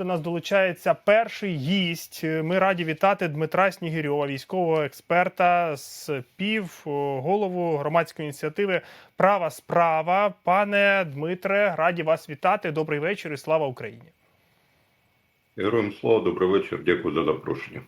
До нас долучається перший гість. Ми раді вітати Дмитра Снігирьова, військового експерта з ПІВ, голову громадської ініціативи Права справа. Пане Дмитре, раді вас вітати. Добрий вечір і слава Україні. Героям слава, добрий вечір. Дякую за запрошення.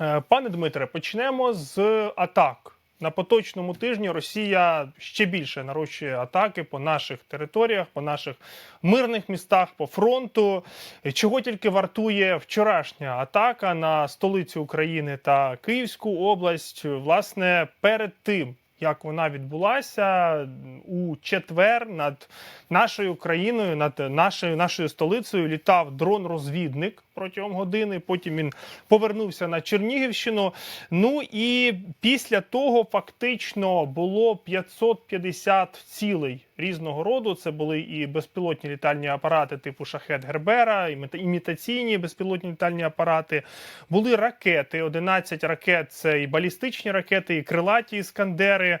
Е, Пане Дмитре, почнемо з атак. На поточному тижні Росія ще більше нарощує атаки по наших територіях, по наших мирних містах, по фронту. Чого тільки вартує вчорашня атака на столицю України та Київську область. Власне, перед тим як вона відбулася у четвер над нашою країною, над нашою нашою столицею літав дрон-розвідник протягом години. Потім він повернувся на Чернігівщину. Ну і після того фактично було 550 цілей різного роду. Це були і безпілотні літальні апарати типу Шахет Гербера, іміта- імітаційні безпілотні літальні апарати. Були ракети. 11 ракет це і балістичні ракети, і крилаті іскандери.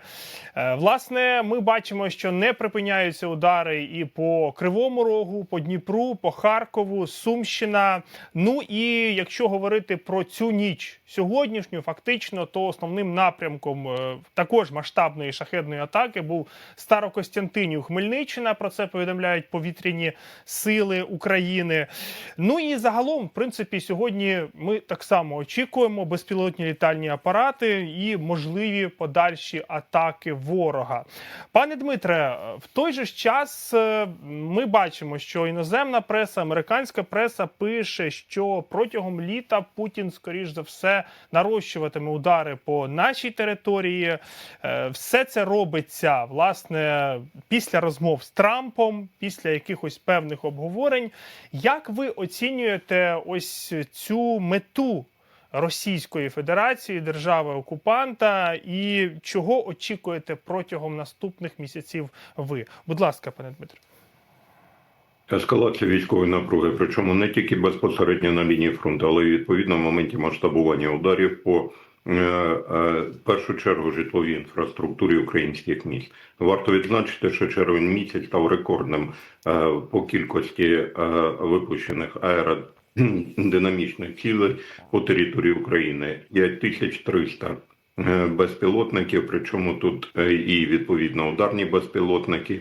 Е, Власне, ми бачимо, що не припиняються удари і по Кривому Рогу, по Дніпру, по Харкову, Сумщина. Ну і якщо говорити про цю ніч сьогоднішню, фактично, то основним напрямком е, також масштабної шахедної атаки був Старокостянтинів Хмельниччина. Про це повідомляють повітряні сили України. Ну і загалом, в принципі, сьогодні ми так само очікуємо безпілотні літальні апарати і можливі подальші атаки ворога. Пане Дмитре, в той же час е, ми бачимо, що іноземна преса, американська преса пише, що протягом літа Путін, скоріш за все, нарощуватиме удари по нашій території. Е, Все це робиться власне після розмов з Трампом, після якихось певних обговорень. Як ви оцінюєте ось цю мету? Російської Федерації, держави окупанта, і чого очікуєте протягом наступних місяців ви? Будь ласка, пане Дмитро. Ескалація військової напруги, причому не тільки безпосередньо на лінії фронту, але й відповідно в моменті масштабування ударів по в першу чергу житловій інфраструктурі українських міст. Варто відзначити, що червень місяць став рекордним е, по кількості е, випущених аеродинамічних цілей по території України 5300 е, безпілотників, причому тут е, і відповідно ударні безпілотники,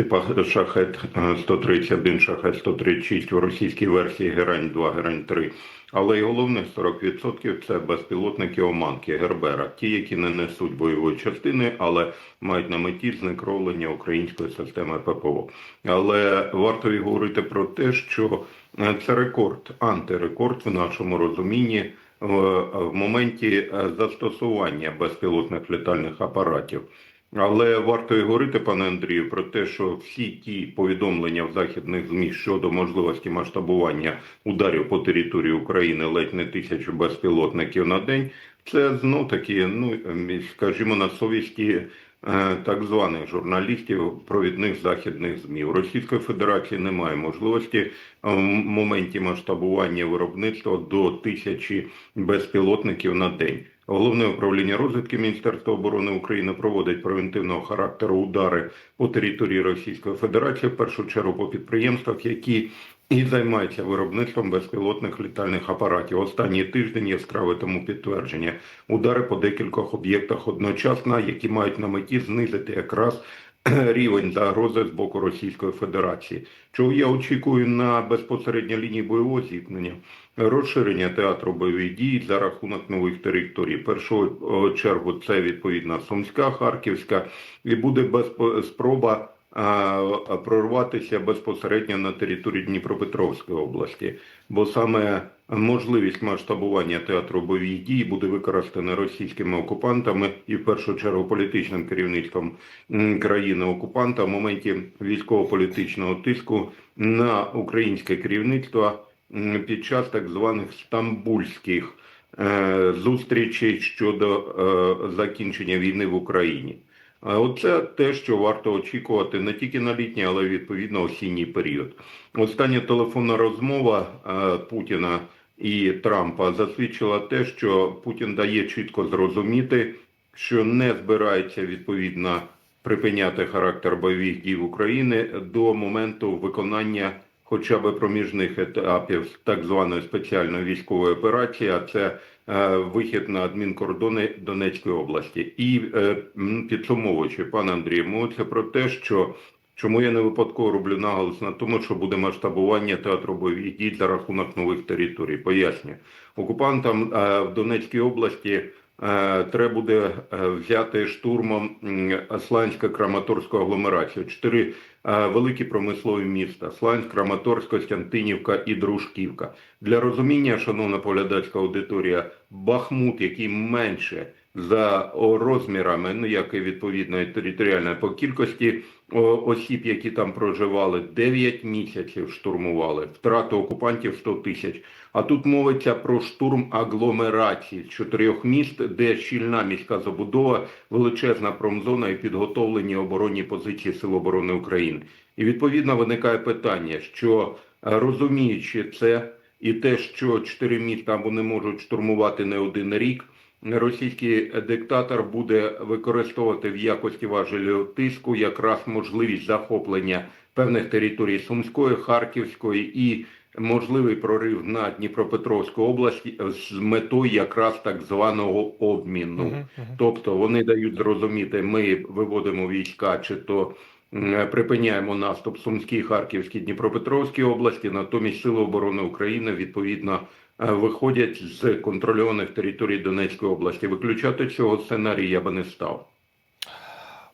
типа шахет 131, шахет 136 в російській версії Герань 2, Герань 3. Але й головне 40% це безпілотники Оманки, Гербера, ті, які не несуть бойової частини, але мають на меті зникровлення української системи ППО. Але варто і говорити про те, що е, це рекорд, антирекорд в нашому розумінні в, в моменті е, застосування безпілотних літальних апаратів. Але варто і говорити, пане Андрію, про те, що всі ті повідомлення в західних змі щодо можливості масштабування ударів по території України ледь не тисячу безпілотників на день, це знов таки, ну скажімо, на совісті е, так званих журналістів провідних західних змі. У Російської Федерації немає можливості е, в моменті масштабування виробництва до тисячі безпілотників на день. Головне управління розвідки Міністерства оборони України проводить превентивного характеру удари по території Російської Федерації, в першу чергу по підприємствах, які і займаються виробництвом безпілотних літальних апаратів. Останній тиждень яскраве тому підтвердження. Удари по декількох об'єктах одночасно, які мають на меті знизити якраз рівень загрози з боку Російської Федерації. Чого я очікую на безпосередньо лінії бойового зіткнення? Розширення театру бойових дій за рахунок нових територій. Першого чергу це відповідно Сумська, Харківська, і буде безпо- спроба прорватися безпосередньо на території Дніпропетровської області, бо саме можливість масштабування театру бойових дій буде використана російськими окупантами і в першу чергу політичним керівництвом країни окупанта в моменті військово-політичного тиску на українське керівництво під час так званих стамбульських е, зустрічей щодо е, закінчення війни в Україні. Оце те, що варто очікувати не тільки на літній, але й відповідно осінній період. Остання телефонна розмова е, Путіна і Трампа засвідчила те, що Путін дає чітко зрозуміти, що не збирається відповідно припиняти характер бойових дій в Україні до моменту виконання хоча б проміжних етапів так званої спеціальної військової операції, а це вихід на адмінкордони Донецької області. І е, підсумовуючи, пане Андрію, мовиться про те, що чому я не випадково роблю наголос на тому, що буде масштабування театру бойових дій за рахунок нових територій. Поясню окупантам е, в Донецькій області. Е, Треба буде е, взяти штурмом Сланська Краматорську агломерацію. Чотири е, великі промислові міста: Сланськ, Краматорськ, Костянтинівка і Дружківка. Для розуміння, шановна поглядацька аудиторія, Бахмут, який менше за розмірами, ну як і відповідно і територіально по кількості осіб, які там проживали, 9 місяців штурмували, втрати окупантів 100 тисяч. А тут мовиться про штурм агломерації чотирьох міст, де щільна міська забудова, величезна промзона і підготовлені оборонні позиції Сил оборони України. І відповідно виникає питання, що е, розуміючи це і те, що чотири міста вони можуть штурмувати не один рік. Російський диктатор буде використовувати в якості важелю тиску якраз можливість захоплення певних територій Сумської, Харківської і можливий прорив на Дніпропетровську область з метою якраз так званого обміну. Мгм, мгм. Тобто вони дають зрозуміти, ми виводимо війська, чи то припиняємо наступ Сумській, Харківській, Дніпропетровській області. Натомість Сили оборони України відповідно виходять з контрольованих територій Донецької області. Виключати цього сценарію я би не став.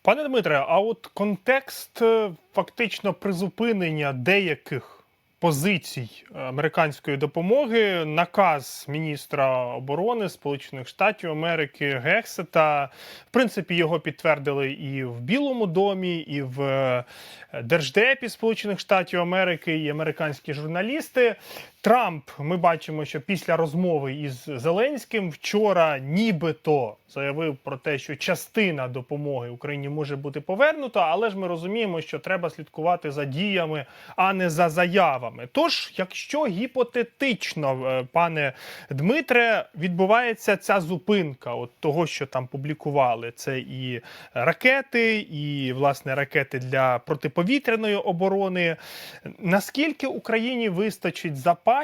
Пане Дмитре, а от контекст е, фактично призупинення деяких позицій американської допомоги, наказ міністра оборони Сполучених Штатів Америки Гексета, в принципі, його підтвердили і в Білому домі, і в е, Держдепі Сполучених Штатів Америки, і американські журналісти. Трамп, ми бачимо, що після розмови із Зеленським вчора нібито заявив про те, що частина допомоги Україні може бути повернута, але ж ми розуміємо, що треба слідкувати за діями, а не за заявами. Тож, якщо гіпотетично, е, пане Дмитре, відбувається ця зупинка, от того, що там публікували, це і ракети, і власне ракети для протиповітряної оборони. Наскільки Україні вистачить запасів?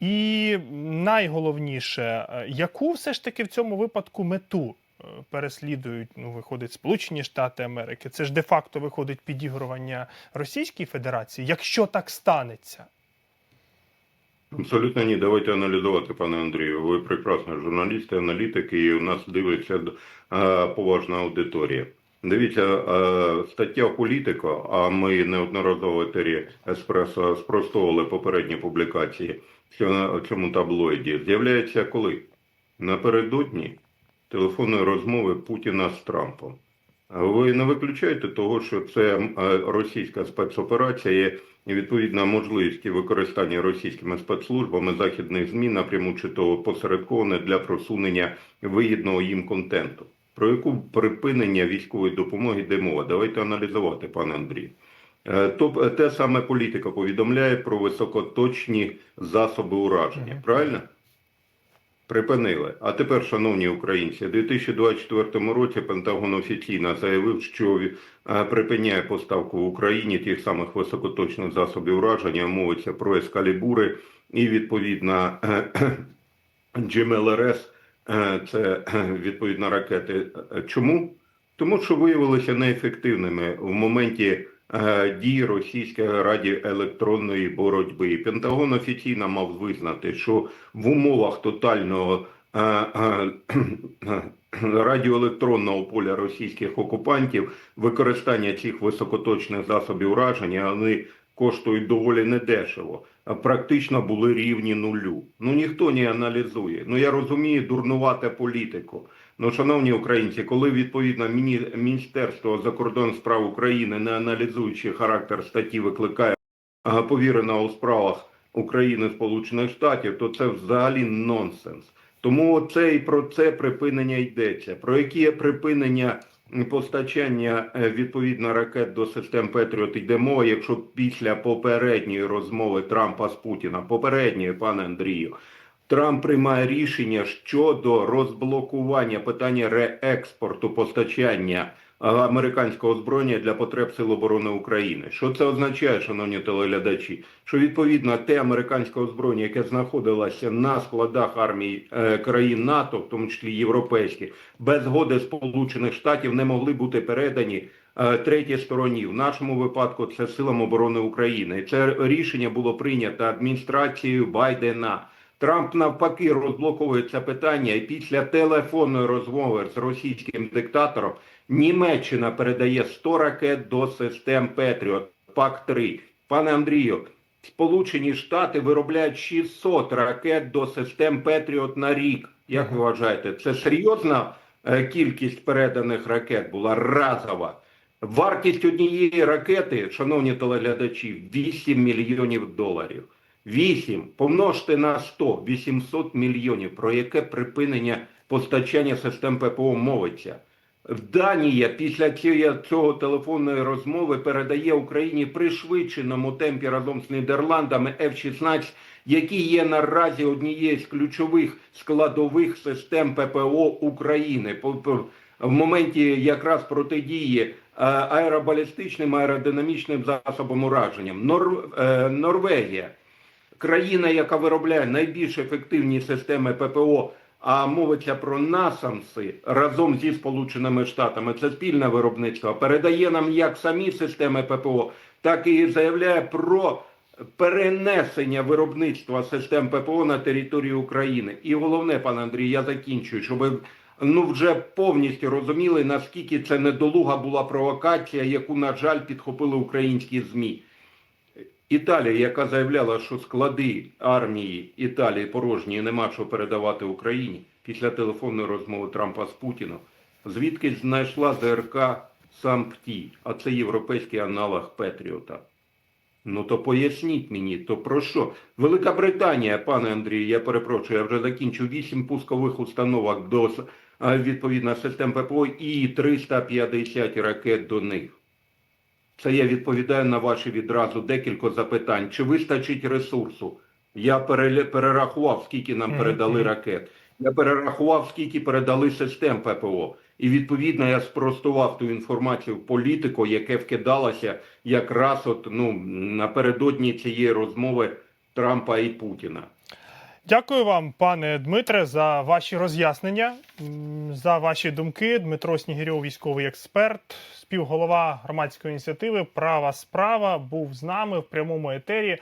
І найголовніше, е, яку все ж таки в цьому випадку мету е, переслідують, ну, виходить, Сполучені Штати Америки? Це ж де-факто виходить підігрування Російській Федерації, якщо так станеться. Абсолютно ні. Давайте аналізувати, пане Андрію. Ви прекрасний журналіст, і аналітик, і у нас дивиться е, поважна аудиторія. Дивіться, е, стаття політико, а ми неодноразово в етері Еспресо спростовували попередні публікації в цьому- таблоїді. З'являється коли? Напередодні телефонної розмови Путіна з Трампом. Ви не виключаєте того, що це е, російська спецоперація і відповідна можливість використання російськими спецслужбами західних ЗМІ напряму чи то посередковане для просунення вигідного їм контенту. Про яку припинення військової допомоги йде мова? Давайте аналізувати, пане Андрій. То е, те саме політика повідомляє про високоточні засоби ураження. Правильно? Припинили. А тепер, шановні українці, у 2024 році Пентагон офіційно заявив, що е, припиняє поставку в Україні тих самих високоточних засобів ураження. Мовиться про ескалібури і відповідно GMLRS, це е, відповідно ракети. Е, Чому? Тому що виявилися неефективними в моменті е, дії російської радіоелектронної боротьби. І Пентагон офіційно мав визнати, що в умовах тотального е, е, радіоелектронного поля російських окупантів використання цих високоточних засобів ураження вони коштують доволі недешево, практично були рівні нулю. Ну ніхто не аналізує. Ну я розумію, дурнувати політику. Ну, шановні українці, коли відповідно міні- Міністерство закордонних справ України, не аналізуючи характер статті, викликає а, повіреного у справах України Сполучених Штатів, то це взагалі нонсенс. Тому це і про це припинення йдеться. Про яке припинення постачання е, відповідно ракет до систем Петріот йде мова, якщо після попередньої розмови Трампа з Путіна, попередньої, пане Андрію, Трамп приймає рішення щодо розблокування питання реекспорту постачання американського озброєння для потреб Сил оборони України. Що це означає, шановні телеглядачі? Що відповідно те американське озброєння, яке знаходилося на складах армії е, країн НАТО, в тому числі європейських, без згоди Сполучених Штатів не могли бути передані е, третій стороні. В нашому випадку це силам оборони України. Це рішення було прийнято адміністрацією Байдена. Трамп навпаки розблоковує це питання, і після телефонної розмови з російським диктатором Німеччина передає 100 ракет до систем Петріот, ПАК-3. Пане Андрію, Сполучені Штати виробляють 600 ракет до систем Петріот на рік. Як ви вважаєте, це серйозна е, кількість переданих ракет була разова? Вартість однієї ракети, шановні телеглядачі, 8 мільйонів доларів. 8 помножте на 100, 800 мільйонів. Про яке припинення постачання систем ППО мовиться? Данія після цього телефонної розмови передає Україні при швидшеному темпі разом з Нідерландами F-16, які є наразі однією з ключових складових систем ППО України. В моменті якраз протидії е, аеробалістичним аеродинамічним засобам ураження. Нор, е, Норвегія країна, яка виробляє найбільш ефективні системи ППО, а мовиться про насамси разом зі Сполученими Штатами, це спільне виробництво, передає нам як самі системи ППО, так і заявляє про перенесення виробництва систем ППО на територію України. І головне, пане Андрій, я закінчую, щоб ви ну вже повністю розуміли, наскільки це недолуга була провокація, яку, на жаль, підхопили українські ЗМІ. Італія, яка заявляла, що склади армії Італії порожні і нема що передавати Україні після телефонної розмови Трампа з Путіном, звідки знайшла ЗРК Сампті, а це європейський аналог Петріота. Ну то поясніть мені, то про що? Велика Британія, пане Андрію, я перепрошую, я вже закінчу вісім пускових установок до відповідно систем ППО і 350 ракет до них. Це я відповідаю на ваші відразу декілька запитань. Чи вистачить ресурсу? Я перерахував, скільки нам передали ракет. Я перерахував, скільки передали систем ППО. І відповідно я спростував ту інформацію в політику, яке вкидалося якраз от ну напередодні цієї розмови Трампа і Путіна. Дякую вам, пане Дмитре, за ваші роз'яснення, за ваші думки. Дмитро Снігирьов, військовий експерт, співголова громадської ініціативи Права справа був з нами в прямому етері.